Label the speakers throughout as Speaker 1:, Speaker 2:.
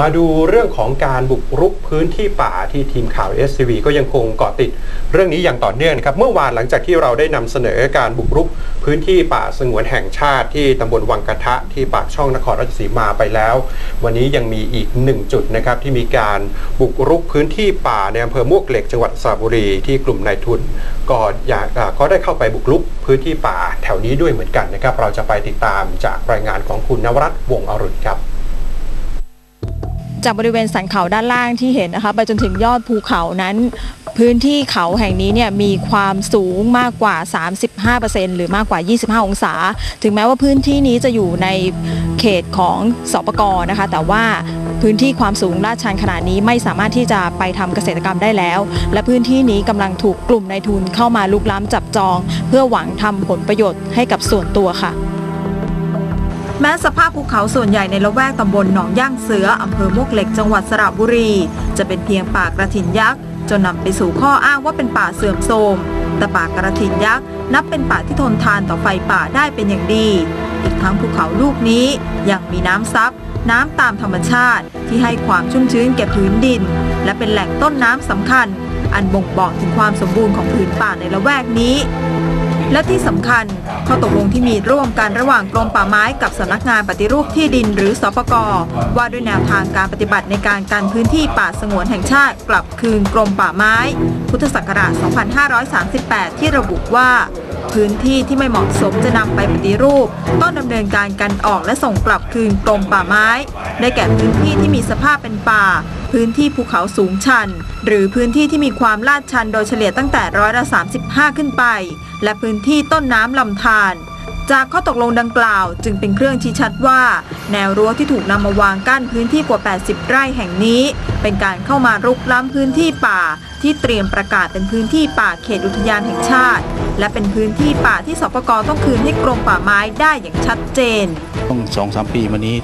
Speaker 1: มาดูเรื่องของการบุกรุกพื้นที่ป่าที่ทีมข่าว SCV ก็ยังคงเกาะติด เรื่องนี้อย่างต่อเนื่องนะครับเมื่อวานหลังจากที่เราได้นำเสนอการบุกรุกพื้นที่ป่าสงวนแห่งชาติที่ตำบลวังกะทะที่ปากช่องนครราชสีมาไปแล้ว วันนี้ยังมีอีกหนึ่งจุดนะครับที่มีการบุกรุกพื้นที่ป่าในอำเภอมวกเหล็กจังหวัดสระบุรีที่กลุ่มนายทุนก็อยากก็ได้เข้าไปบุกรุกพื้นที่ป่าแถวนี้ด้วยเหมือนกันนะครับเราจะไปติดตามจากรายงานของคุณนวรัตน์วงอรุณครับ
Speaker 2: จากบริเวณสันเขาด้านล่างที่เห็นนะคะ ไปจนถึงยอดภูเขานั้น พื้นที่เขาแห่งนี้เนี่ยมีความสูงมากกว่า 35%หรือมากกว่า 25 องศา ถึงแม้ว่าพื้นที่นี้จะอยู่ในเขตของสปกนะคะ แต่ว่าพื้นที่ความสูงลาดชันขนาดนี้ไม่สามารถที่จะไปทำเกษตรกรรมได้แล้ว และพื้นที่นี้กำลังถูกกลุ่มนายทุนเข้ามาลุกล้ำจับจอง เพื่อหวังทำผลประโยชน์ให้กับส่วนตัวค่ะ แม้สภาพภูเขาส่วนใหญ่ในละแวกตำบลหนองย่างเสืออำเภอมวกเหล็กจังหวัดสระบุรี จะเป็นเพียงป่ากระถินยักษ์จนนำไปสู่ข้ออ้างว่าเป็นป่าเสื่อมโทรมแต่ป่ากระถินยักษ์นับเป็นป่าที่ทนทานต่อไฟป่าได้เป็นอย่างดี อีกทั้งภูเขาลูกนี้ยังมีน้ำซับ น้ำตามธรรมชาติที่ให้ความชุ่มชื้นแก่พื้นดิน และเป็นแหล่งต้นน้ำสำคัญ อันบ่งบอกถึงความสมบูรณ์ของผืนป่าในละแวกนี้ และที่สำคัญข้อตกลงที่มีร่วมกันระหว่างกรมป่าไม้กับสำนักงานปฏิรูปที่ดินหรือสปกว่าด้วยแนวทางการปฏิบัติในการกันพื้นที่ป่าสงวนแห่งชาติกลับคืนกรมป่าไม้ พุทธศักราช 2538 ที่ระบุว่า พื้นที่ที่ไม่เหมาะสมจะนำไปปฏิรูป ต้องดำเนินการกันออกและส่งกลับคืนกรมป่าไม้ ได้แก่พื้นที่ที่มีสภาพเป็นป่า พื้นที่ภูเขาสูงชัน หรือพื้นที่ที่มีความลาดชันโดยเฉลี่ยตั้งแต่ร้อยละ 35 ขึ้นไป และพื้นที่ต้นน้ำลำธารจากข้อตกลงดังกล่าวจึงเป็นเครื่องชี้ชัดว่า แนวรั้วที่ถูกนำมาวางกั้นพื้นที่กว่า 80 ไร่แห่งนี้ เป็นการเข้ามารุกล้ำพื้นที่ป่า ที่เตรียมประกาศเป็นพื้นที่ป่าเขตอุทยานแห่งชาติ และเป็นพื้นที่ป่าที่สปกต้องคืนให้กรมป่าไม้ได้อย่างชัดเจน
Speaker 3: ต้องสองสามปีมานี้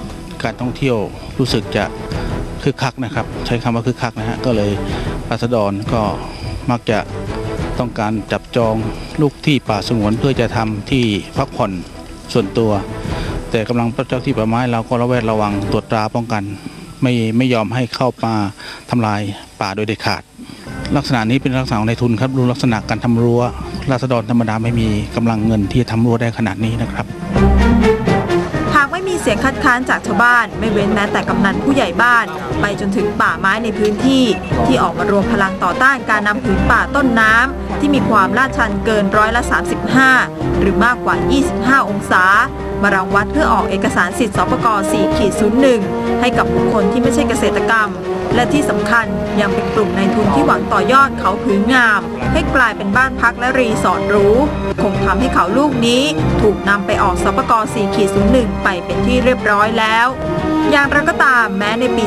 Speaker 3: การท่องเที่ยวรู้สึกจะ คึกคักนะครับ ใช้คำว่าคึกคักนะฮะก็เลยราษฎรก็มักจะต้องการจับจองลูกที่ป่าสงวนเพื่อจะทำที่พักผ่อนส่วนตัว แต่กำลังเจ้าที่ป่าไม้เราก็ระแวดระวังตรวจตราป้องกัน ไม่ไม่ยอมให้เข้ามาทำลายป่าโดยเด็ดขาด ลักษณะนี้เป็นลักษณะของในทุนครับดูลักษณะการทำรั้วราษฎรธรรมดาไม่มีกำลังเงินที่จะทำรั้วได้ขนาดนี้นะครับ
Speaker 2: ไม่มีเสียงคัดค้านจากชาวบ้าน ไม่เว้นแม้แต่กำนันผู้ใหญ่บ้าน ไปจนถึงป่าไม้ในพื้นที่ ที่ออกมารวมพลังต่อต้านการนำผืนป่าต้นน้ำที่มีความลาดชันเกินร้อยละ 35 หรือมากกว่า 25 องศา มารังวัดเพื่อออกเอกสารสิทธิ์สปก4ขีด01 ให้กับบุคคลที่ไม่ใช่เกษตรกรรม และที่สำคัญยังเป็นกลุ่มในทุนที่หวังต่อยอดเขาผืนงาม ให้กลายเป็นบ้านพักและรีสอร์ทหรูคงทำให้เขาลูกนี้ถูกนำไปออกสปก4ขีด01ไปเป็นที่เรียบร้อยแล้วอย่างไรก็ตามแม้ในปี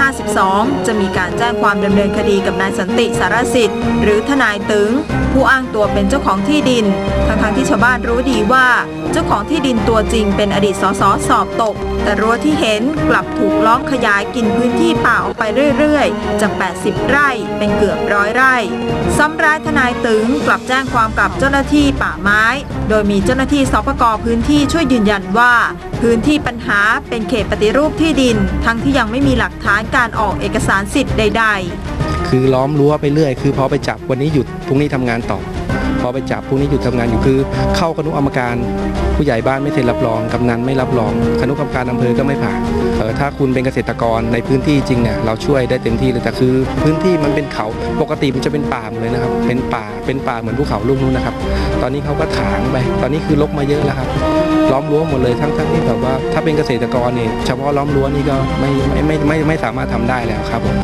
Speaker 2: 2552 จะมีการแจ้งความดำเนินคดีกับนายสันติสารสิทธิ์ หรือทนายตึง ผู้อ้างตัวเป็นเจ้าของที่ดิน ทั้งๆที่ชาวบ้านรู้ดีว่า เจ้าของที่ดินตัวจริงเป็นอดีตสสสอบตก แต่รั้วที่เห็นกลับถูกล้อมขยายกินพื้นที่ป่าออกไปเรื่อยๆ จาก 80 ไร่เป็นเกือบร้อยไร่ซ้ำร้ายทนายตึงกลับแจ้งความกับเจ้าหน้าที่ป่าไม้ โดยมีเจ้าหน้าที่สปกพื้นที่ช่วยยืนยันว่า พื้นที่ปัญหาเป็นเขตปฏิรูปที่ดิน ทั้งที่ยังไม่มีหลักฐานการออกเอกสารสิทธิ์ใด ๆ
Speaker 4: คือล้อมรั้วไปเรื่อย คือพอไปจับวันนี้หยุดพรุ่งนี้ทำงานต่อ พอไปจับพรุ่งนี้หยุดทำงานอยู่คือ เข้าคณะกรรมการ ผู้ใหญ่บ้านไม่เซ็นรับรองกำนันไม่รับรองคณะกรรมการอำเภอก็ไม่ผ่านเออถ้าคุณเป็นเกษตรกรในพื้นที่จริงเนี่ยเราช่วยได้เต็มที่เลยแต่คือ พื้นที่มันเป็นเขาปกติมันจะเป็นป่าหมดเลยนะครับ เป็นป่าเป็นป่าเหมือนภูเขาลูกนู้นนะครับ ตอนนี้เขาก็ถางไป ตอนนี้คือลกมาเยอะแล้วครับล้อมรั้วหมดเลยทั้งทั้งที่แบบว่าถ้าเป็นเกษตรกรเนี่ยเฉพาะล้อมรั้วนี่ก็ไม่ไม่ไม่ไม่ไม่สามารถทำได้แล้วครับผม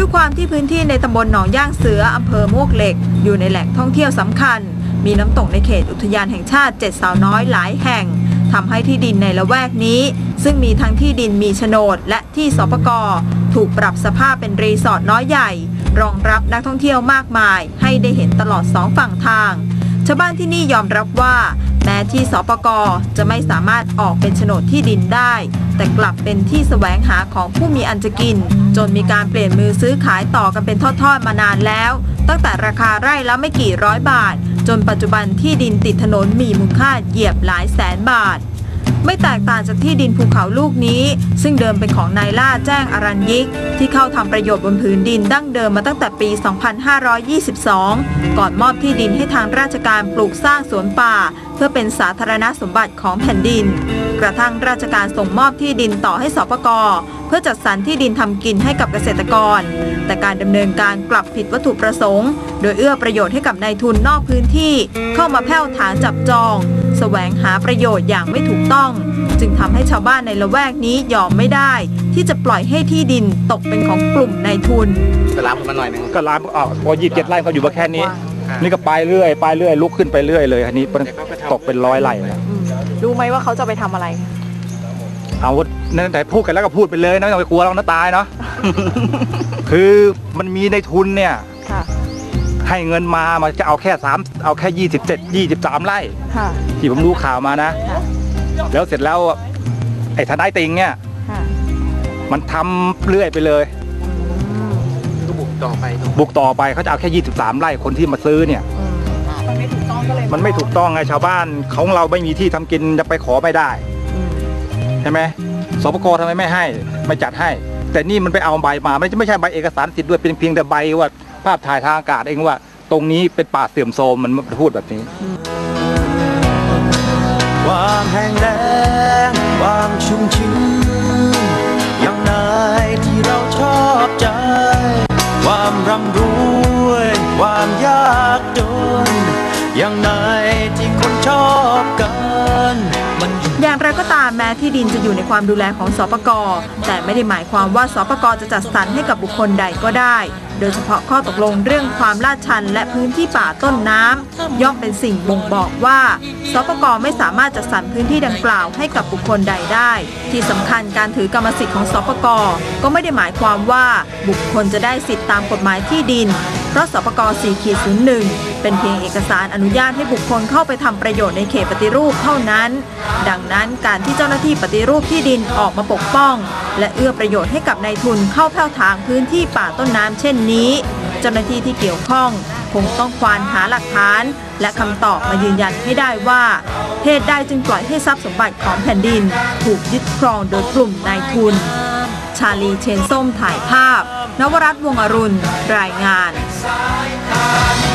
Speaker 2: ด้วยความที่พื้นที่ในตำบลหนองย่างเสืออำเภอมวกเหล็ก อยู่ในแหล่งท่องเที่ยวสำคัญ มีน้ำตกในเขตอุทยานแห่งชาติเจ็ดสาวน้อยหลายแห่งทำให้ที่ดินในละแวกนี้ ซึ่งมีทั้งที่ดินมีโฉนด และที่สปกถูกปรับสภาพเป็นรีสอร์ทน้อยใหญ่ รองรับนักท่องเที่ยวมากมาย ให้ได้เห็นตลอดสองฝั่งทาง ชาวบ้านที่นี่ยอมรับว่า แม้ที่สปกจะไม่สามารถออกเป็นโฉนดที่ดินได้ แต่กลับเป็นที่แสวงหาของผู้มีอันจะกิน จนมีการเปลี่ยนมือซื้อขายต่อกันเป็นทอดๆมานานแล้ว ตั้งแต่ราคาไร่ละไม่กี่ร้อยบาท จนปัจจุบันที่ดินติดถนนมีมูลค่าเหยียบหลายแสนบาท ไม่แตกต่างจากที่ดินภูเขาลูกนี้ ซึ่งเดิมเป็นของนายล่าแจ้งอรัญยิก ที่เข้าทำประโยชน์บนผืนดินดั้งเดิมมาตั้งแต่ปี 2522 ก่อนมอบที่ดินให้ทางราชการปลูกสร้างสวนป่า เพื่อเป็นสาธารณสมบัติของแผ่นดิน กระทั่งราชการส่งมอบที่ดินต่อให้สปกเพื่อจัดสรรที่ดินทำกินให้กับเกษตรกร แต่การดำเนินการกลับผิดวัตถุประสงค์ โดยเอื้อประโยชน์ให้กับนายทุนนอกพื้นที่ เข้ามาแผ่วถางจับจอง แสวงหาประโยชน์อย่างไม่ถูกต้อง จึงทำให้ชาวบ้านในละแวกนี้ยอมไม่ได้ ที่จะปล่อยให้ที่ดินตกเป็นของกลุ่มนายทุน
Speaker 5: ก็ล้างมันหน่อยหนึง
Speaker 6: ก็ลามออกพอยี่สิบเจ็ดไร่เขาอยู่มาแค่นี้ นี่ก็ไปเรื่อยไปเรื่อยลุกขึ้นไปเรื่อยเลยอันนี้มันตกเป็นร้อยไร่เลย
Speaker 2: รู้ไหมว่าเขาจะไปทำอะไร
Speaker 6: เอานั่นแต่พูดกันแล้วก็พูดไปเลยนะไม่ต้องไปกลัวเรานะตายเนาะคือมันมีในทุนเนี่ย
Speaker 2: ค่ะ
Speaker 6: ให้เงินมามันจะเอาแค่สามเอาแค่ยี่สิบเจ็ดยี่สิบสามไร่
Speaker 2: ค่ะ
Speaker 6: ที่ผมรู้ข่าวมานะ
Speaker 2: ค่ะ
Speaker 6: แล้วเสร็จแล้วไอ้ทนายติงเนี่ย
Speaker 2: ค่ะ
Speaker 6: มันทำเรื่อยไปเลย
Speaker 5: ก็บุกต่อไป
Speaker 6: บุกต่อไปเขาจะเอาแค่ยี่สิบสามไร่คนที่มาซื้อเนี่ย
Speaker 2: มันไม่ถูกต้องก็เลย
Speaker 6: มันไม่ถูกต้องไงชาวบ้านของเราไม่มีที่ทำกินจะไปขอไม่ได้ใช่ไหมสปกทำไมไม่ให้ไม่จัดให้ แต่นี่มันไปเอาใบมาไม่ไม่ใช่ใบเอกสารสิทธิ์ด้วยเป็นเพียงแต่ใบว่าภาพถ่ายทางอากาศเองว่า ตรงนี้เป็นป่าเสื่อมโทรมมันพูดแบบนี้
Speaker 7: ความแห่งแล้ อย่างไรก็
Speaker 2: ตามแม้ที่ดินจะอยู่ในความดูแลของสปกแต่ไม่ได้หมายความว่าสปกจะจัดสรรให้กับบุคคลใดก็ได้ โดยเฉพาะข้อตกลงเรื่องความลาดชัน และพื้นที่ป่าต้นน้ำย่อมเป็นสิ่งบ่งบอกว่าสปกไม่สามารถจัดสรรพื้นที่ดังกล่าวให้กับบุคคลใดได้ ที่สำคัญการถือกรรมสิทธิ์ของสปกก็ไม่ได้หมายความว่าบุคคลจะได้สิทธิตามกฎหมายที่ดิน เพราะสปก4ขีด01 เป็นเพียงเอกสารอนุญาตให้บุคคลเข้าไปทำประโยชน์ในเขตปฏิรูปเท่านั้น ดังนั้นการที่เจ้าหน้าที่ปฏิรูปที่ดินออกมาปกป้อง และเอื้อประโยชน์ให้กับนายทุนเข้าแผ่วถางพื้นที่ป่าต้นน้ำเช่นนี้ เจ้าหน้าที่ที่เกี่ยวข้องคงต้องควานหาหลักฐาน และคำตอบมายืนยันให้ได้ว่าเหตุใดจึงปล่อยให้ทรัพย์สมบัติของแผ่นดิน ถูกยึดครองโดยกลุ่มนายทุน ชาลีเชนส้มถ่ายภาพ นวรัตน์วงอรุณ รายงาน
Speaker 7: Saitan.